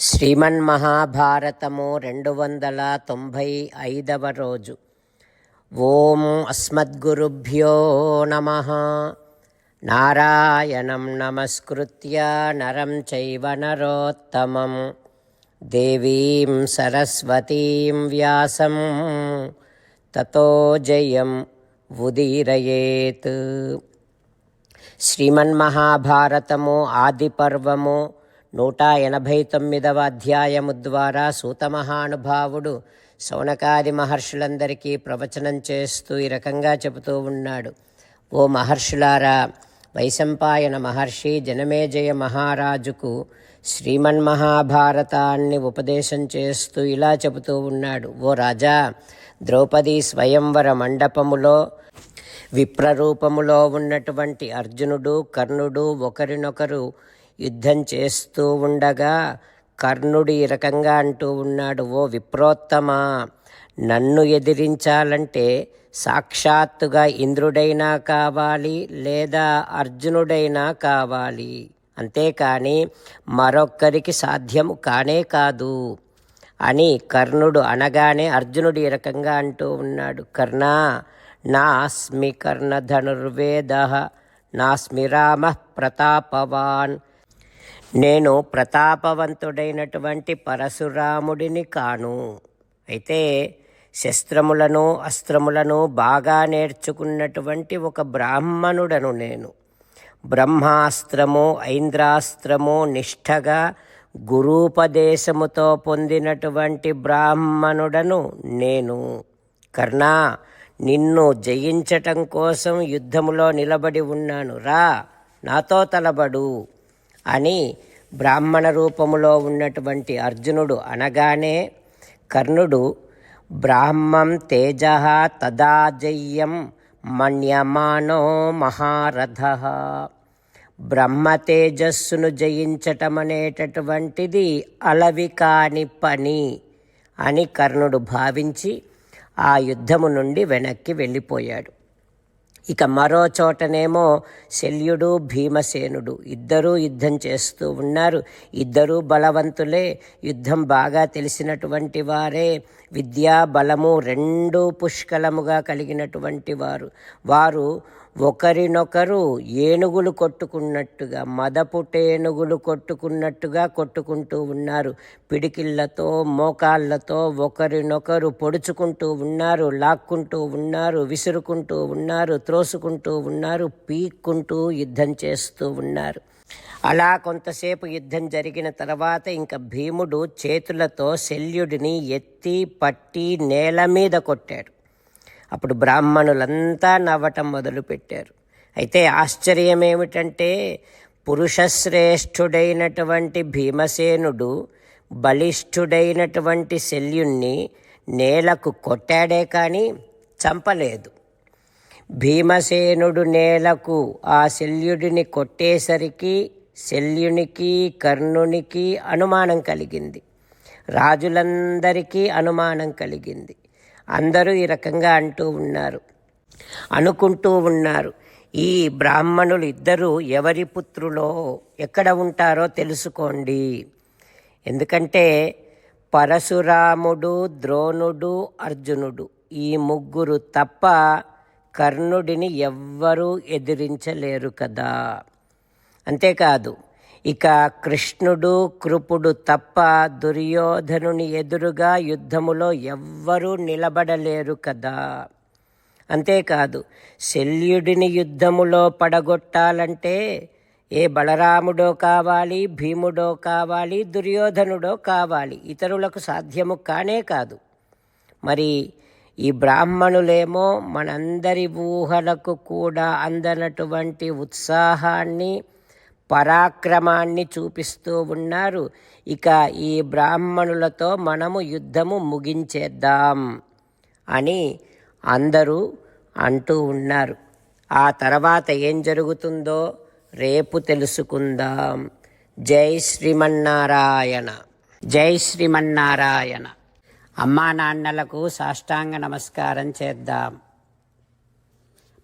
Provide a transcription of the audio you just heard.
శ్రీమన్మహాభారతము రెండు వందల తొంభై ఐదవ రోజు. ఓం అస్మద్గురుభ్యో నమ. నారాయణం నమస్కృత్య నరం చైవ నరోత్తమం. దేవీం సరస్వతీం వ్యాసం. తతో జయం ఉదీరయేత్. శ్రీమన్మహాభారతము ఆదిపర్వము పర్వము నూట ఎనభై తొమ్మిదవ అధ్యాయము ద్వారా సూతమహానుభావుడు శౌనకాది మహర్షులందరికీ ప్రవచనం చేస్తూ ఈ రకంగా చెబుతూ ఉన్నాడు. ఓ మహర్షులారా వైశంపాయన మహర్షి జనమేజయ మహారాజుకు శ్రీమన్ మహాభారతాన్ని ఉపదేశం చేస్తూ ఇలా చెబుతూ ఉన్నాడు. ఓ రాజా ద్రౌపది స్వయంవర మండపములో విప్రరూపములో ఉన్నటువంటి అర్జునుడు కర్ణుడు ఒకరినొకరు యుద్ధం చేస్తూ ఉండగా కర్ణుడు ఈ రకంగా అంటూ ఉన్నాడు ఓ విప్రోత్తమ నన్ను ఎదిరించాలంటే సాక్షాత్తుగా ఇంద్రుడైనా కావాలి లేదా అర్జునుడైనా కావాలి. అంతేకాని మరొక్కరికి సాధ్యము కానే కాదు అని కర్ణుడు అనగానే అర్జునుడు ఈ రకంగా అంటూ ఉన్నాడు కర్ణ నాస్మి కర్ణధనుర్వేద నాస్మి రామ ప్రతాపవాన్ నేను ప్రతాపవంతుడైనటువంటి పరశురాముడిని కాను. అయితే శస్త్రములను అస్త్రములను బాగా నేర్చుకున్నటువంటి ఒక బ్రాహ్మణుడను నేను. బ్రహ్మాస్త్రము ఐంద్రాస్త్రము నిష్ఠగా గురూపదేశముతో పొందినటువంటి బ్రాహ్మణుడను నేను. కర్ణా నిన్ను జయించటం కోసం యుద్ధములో నిలబడి ఉన్నాను. రా నాతో తలబడు. అని బ్రాహ్మణ రూపములో ఉన్నటువంటి అర్జునుడు అనగానే కర్ణుడు బ్రాహ్మం తేజ తదాజయ్యం మణ్యమానో మహారథ. బ్రహ్మ తేజస్సును జయించటం అనేటటువంటిది అలవి కాని పని అని కర్ణుడు భావించి ఆ యుద్ధము నుండి వెనక్కి వెళ్ళిపోయాడు. ఇక మరో చోటనేమో శల్యుడు భీమసేనుడు. ఇద్దరూ యుద్ధం చేస్తూ ఉన్నారు. ఇద్దరూ బలవంతులే. యుద్ధం బాగా తెలిసినటువంటి వారే. విద్యా బలము రెండూ పుష్కలముగా కలిగినటువంటి వారు. వారు ఒకరినొకరు ఏనుగులు కొట్టుకున్నట్టుగా మదపుటేనుగులు కొట్టుకున్నట్టుగా కొట్టుకుంటూ ఉన్నారు. పిడికిళ్ళతో మోకాళ్ళతో ఒకరినొకరు పొడుచుకుంటూ ఉన్నారు లాక్కుంటూ ఉన్నారు విసురుకుంటూ ఉన్నారు త్రోసుకుంటూ ఉన్నారు పీక్కుంటూ యుద్ధం చేస్తూ ఉన్నారు. అలా కొంతసేపు యుద్ధం జరిగిన తర్వాత ఇంకా భీముడు చేతులతో శల్యుడిని ఎత్తి పట్టి నేల మీద కొట్టాడు. అప్పుడు బ్రాహ్మణులంతా నవ్వటం మొదలుపెట్టారు. అయితే ఆశ్చర్యం ఏమిటంటే పురుషశ్రేష్ఠుడైనటువంటి భీమసేనుడు బలిష్ఠుడైనటువంటి శల్యుణ్ణి నేలకు కొట్టాడే కానీ చంపలేదు. భీమసేనుడు నేలకు ఆ శల్యుడిని కొట్టేసరికి శల్యునికి కర్ణునికి అనుమానం కలిగింది. రాజులందరికీ అనుమానం కలిగింది. అందరూ ఈ రకంగా అంటూ ఉన్నారు. అనుకుంటూ ఉన్నారు. ఈ బ్రాహ్మణులు ఇద్దరు ఎవరి పుత్రులో ఎక్కడ ఉంటారో తెలుసుకోండి. ఎందుకంటే పరశురాముడు ద్రోణుడు అర్జునుడు ఈ ముగ్గురు తప్ప కర్ణుడిని ఎవ్వరూ ఎదిరించలేరు కదా. అంతేకాదు ఇక కృష్ణుడు కృపుడు తప్ప దుర్యోధనుని ఎదురుగా యుద్ధములో ఎవ్వరూ నిలబడలేరు కదా. అంతేకాదు శల్యుడిని యుద్ధములో పడగొట్టాలంటే ఏ బలరాముడో కావాలి భీముడో కావాలి దుర్యోధనుడో కావాలి ఇతరులకు సాధ్యము కానే కాదు. మరి ఈ బ్రాహ్మణులేమో మనందరి ఊహలకు కూడా అందనటువంటి ఉత్సాహాన్ని పరాక్రమాన్ని చూపిస్తూ ఉన్నారు. ఇక ఈ బ్రాహ్మణులతో మనము యుద్ధము ముగించేద్దాం అని అందరూ అంటూ ఉన్నారు. ఆ తర్వాత ఏం జరుగుతుందో రేపు తెలుసుకుందాం. జై శ్రీమన్నారాయణ. జై శ్రీమన్నారాయణ. అమ్మా నాన్నలకు సాష్టాంగ నమస్కారం చేద్దాం.